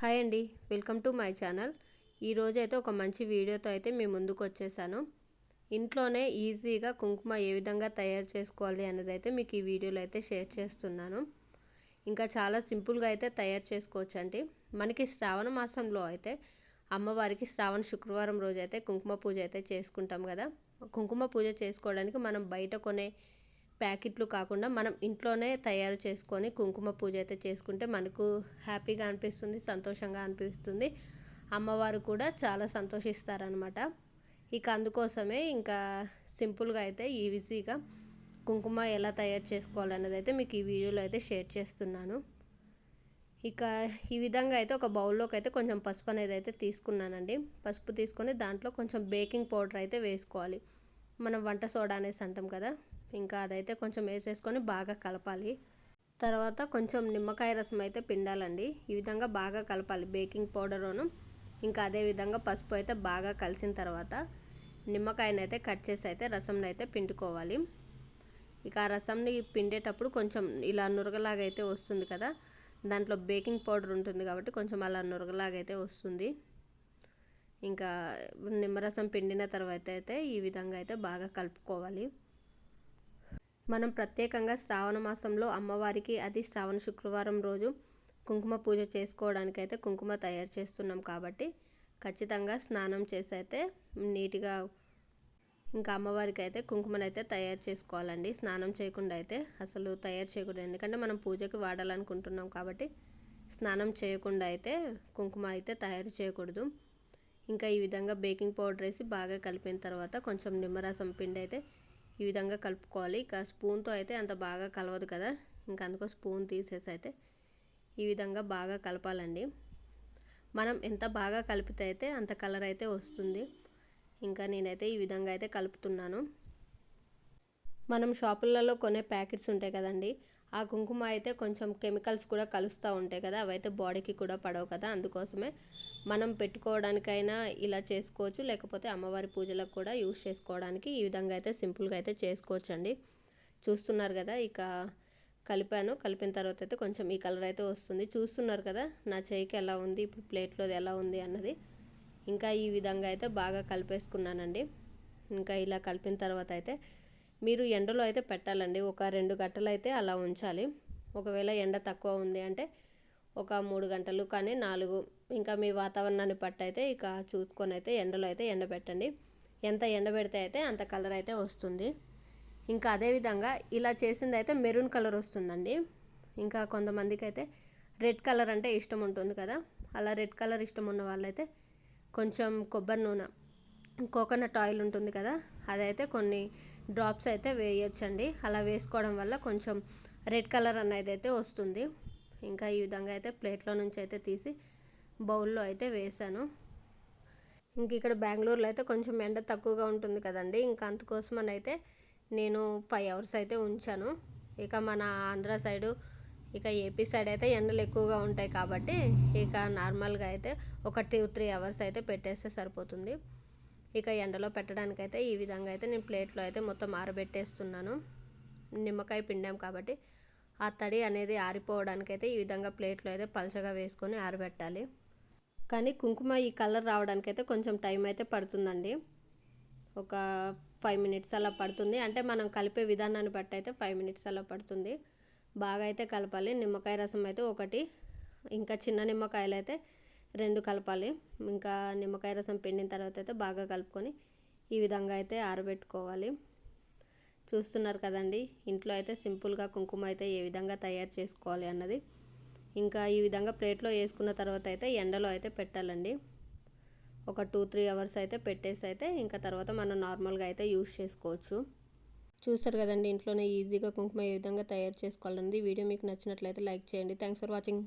Hi అండి welcome to my channel. ఈరోజు అయితే ఒక మంచి వీడియోతో అయితే మీ ముందుకు వచ్చేసాను. ఇంట్లోనే ఈజీగా కుంకుమ ఏ విధంగా తయారు చేసుకోవాలి అనేది అయితే మీకు ఈ వీడియోలో అయితే షేర్ చేస్తున్నాను. ఇంకా చాలా సింపుల్గా అయితే తయారు చేసుకోవచ్చు అండి మనకి శ్రావణ మాసంలో అయితే అమ్మవారికి శ్రావణ శుక్రవారం రోజు అయితే కుంకుమ పూజ అయితే చేసుకుంటాం కదా. కుంకుమ పూజ చేసుకోవడానికి మనం బయట కొనే ప్యాకెట్లు కాకుండా మనం ఇంట్లోనే తయారు చేసుకొని కుంకుమ పూజ అయితే చేసుకుంటే మనకు హ్యాపీగా అనిపిస్తుంది సంతోషంగా అనిపిస్తుంది. అమ్మవారు కూడా చాలా సంతోషిస్తారనమాట ఇక అందుకోసమే ఇంకా సింపుల్గా అయితే ఈజీగా కుంకుమ ఎలా తయారు చేసుకోవాలన్నది అయితే మీకు ఈ వీడియోలో అయితే షేర్ చేస్తున్నాను. ఇక ఈ విధంగా అయితే ఒక బౌల్లోకి అయితే కొంచెం పసుపు అనేది అయితే తీసుకున్నానండి. పసుపు తీసుకొని దాంట్లో కొంచెం బేకింగ్ పౌడర్ అయితే వేసుకోవాలి. మనం వంట సోడా అనేసి అంటాం కదా ఇంకా అదైతే కొంచెం వేసేసుకొని బాగా కలపాలి. తర్వాత కొంచెం నిమ్మకాయ రసం అయితే పిండాలండి. ఈ విధంగా బాగా కలపాలి. బేకింగ్ పౌడరును. ఇంకా అదే విధంగా పసుపు అయితే బాగా కలిసిన తర్వాత నిమ్మకాయని అయితే కట్ చేసి అయితే రసంని అయితే పిండుకోవాలి. ఇక ఆ రసంని పిండేటప్పుడు కొంచెం ఇలా నురగలాగా అయితే వస్తుంది కదా. దాంట్లో బేకింగ్ పౌడర్ ఉంటుంది కాబట్టి కొంచెం అలా నురగలాగా అయితే వస్తుంది. ఇంకా నిమ్మరసం పిండిన తర్వాత అయితే ఈ విధంగా అయితే బాగా కలుపుకోవాలి. మనం ప్రత్యేకంగా శ్రావణ మాసంలో అమ్మవారికి అది శ్రావణ శుక్రవారం రోజు కుంకుమ పూజ చేసుకోవడానికి అయితే కుంకుమ తయారు చేస్తున్నాం కాబట్టి ఖచ్చితంగా స్నానం చేసి అయితే నీట్గా ఇంకా అమ్మవారికి అయితే కుంకుమనైతే తయారు చేసుకోవాలండి. స్నానం చేయకుండా అయితే అసలు తయారు చేయకూడదు. ఎందుకంటే మనం పూజకి వాడాలనుకుంటున్నాం కాబట్టి స్నానం చేయకుండా అయితే కుంకుమ అయితే తయారు చేయకూడదు. ఇంకా ఈ విధంగా బేకింగ్ పౌడర్ వేసి బాగా కలిపిన తర్వాత కొంచెం నిమ్మరసం పిండి అయితే ఈ విధంగా కలుపుకోవాలి. ఇక స్పూన్తో అయితే అంత బాగా కలవదు కదా. ఇంకా అందుకో స్పూన్ తీసేసి అయితే ఈ విధంగా బాగా కలపాలండి. మనం ఎంత బాగా కలిపితే అయితే అంత కలర్ అయితే వస్తుంది. ఇంకా నేనైతే ఈ విధంగా అయితే కలుపుతున్నాను. మనం షాపులలో కొనే ప్యాకెట్స్ ఉంటాయి కదండి. ఆ కుంకుమ అయితే కొంచెం కెమికల్స్ కూడా కలుస్తూ ఉంటాయి కదా అవైతే బాడీకి కూడా పడవు కదా అందుకోసమే మనం పెట్టుకోవడానికైనా ఇలా చేసుకోవచ్చు లేకపోతే అమ్మవారి పూజలకు కూడా యూస్ చేసుకోవడానికి ఈ విధంగా అయితే సింపుల్గా అయితే చేసుకోవచ్చు అండి చూస్తున్నారు కదా ఇక కలిపాను కలిపిన తర్వాత అయితే కొంచెం ఈ కలర్ అయితే వస్తుంది. చూస్తున్నారు కదా నా చేయికి ఎలా ఉంది ఇప్పుడు ప్లేట్లోది ఎలా ఉంది అన్నది. ఇంకా ఈ విధంగా అయితే బాగా కలిపేసుకున్నానండి. ఇంకా ఇలా కలిపిన తర్వాత అయితే మీరు ఎండలో అయితే పెట్టాలండి. ఒక రెండు గంటలు అయితే అలా ఉంచాలి. ఒకవేళ ఎండ తక్కువ ఉంది అంటే ఒక మూడు గంటలు కానీ నాలుగు ఇంకా మీ వాతావరణాన్ని పట్టయితే ఇక చూసుకొని అయితే ఎండలో అయితే ఎండబెట్టండి ఎంత ఎండబెడితే అయితే అంత కలర్ అయితే వస్తుంది. ఇంకా అదేవిధంగా ఇలా చేసింది అయితే మెరూన్ కలర్ వస్తుందండి. ఇంకా కొంతమందికి అయితే రెడ్ కలర్ అంటే ఇష్టం ఉంటుంది కదా. అలా రెడ్ కలర్ ఇష్టం ఉన్న వాళ్ళైతే కొంచెం కొబ్బరి నూనె కోకోనట్ ఆయిల్ ఉంటుంది కదా. అదైతే కొన్ని డ్రాప్స్ అయితే వేయొచ్చండి. అలా వేసుకోవడం వల్ల కొంచెం రెడ్ కలర్ అనేది అయితే వస్తుంది. ఇంకా ఈ విధంగా అయితే ప్లేట్లో నుంచి అయితే తీసి బౌల్లో అయితే వేసాను. ఇంక ఇక్కడ బెంగళూరులో అయితే కొంచెం ఎండ తక్కువగా ఉంటుంది కదండి. ఇంకా అందుకోసం అయితే నేను ఫైవ్ అవర్స్ అయితే ఉంచాను. ఇక మన ఆంధ్ర సైడు ఇక ఏపీ సైడ్ అయితే ఎండలు ఎక్కువగా ఉంటాయి కాబట్టి ఇక నార్మల్గా అయితే ఒక టూ త్రీ అవర్స్ అయితే పెట్టేస్తే సరిపోతుంది. ఇక ఎండలో పెట్టడానికైతే ఈ విధంగా అయితే నేను ప్లేట్లో అయితే మొత్తం ఆరబెట్టేస్తున్నాను. నిమ్మకాయ పిండాం కాబట్టి ఆ తడి అనేది ఆరిపోవడానికైతే ఈ విధంగా ప్లేట్లో అయితే పలచగా వేసుకొని ఆరబెట్టాలి. కానీ కుంకుమ ఈ కలర్ రావడానికైతే కొంచెం టైం అయితే పడుతుందండి. ఒక ఫైవ్ మినిట్స్ అలా పడుతుంది. అంటే మనం కలిపే విధానాన్ని బట్టి అయితే ఫైవ్ మినిట్స్ అలా పడుతుంది. బాగా అయితే కలపాలి. నిమ్మకాయ రసం అయితే ఒకటి. ఇంకా చిన్న నిమ్మకాయలు అయితే రెండు కలపాలి. ఇంకా నిమ్మకాయ రసం పిండిన తర్వాత అయితే బాగా కలుపుకొని ఈ విధంగా అయితే ఆరబెట్టుకోవాలి. చూస్తున్నారు కదండి ఇంట్లో అయితే సింపుల్గా కుంకుమ అయితే ఏ విధంగా తయారు చేసుకోవాలి అన్నది. ఇంకా ఈ విధంగా ప్లేట్లో వేసుకున్న తర్వాత అయితే ఎండలో అయితే పెట్టాలండి. ఒక టూ త్రీ అవర్స్ అయితే పెట్టేసి అయితే ఇంకా తర్వాత మనం నార్మల్గా అయితే యూస్ చేసుకోవచ్చు. చూసారు కదండి ఇంట్లోనే ఈజీగా కుంకుమ ఏ విధంగా తయారు చేసుకోవాలండి వీడియో మీకు నచ్చినట్లయితే లైక్ చేయండి. Thanks for watching.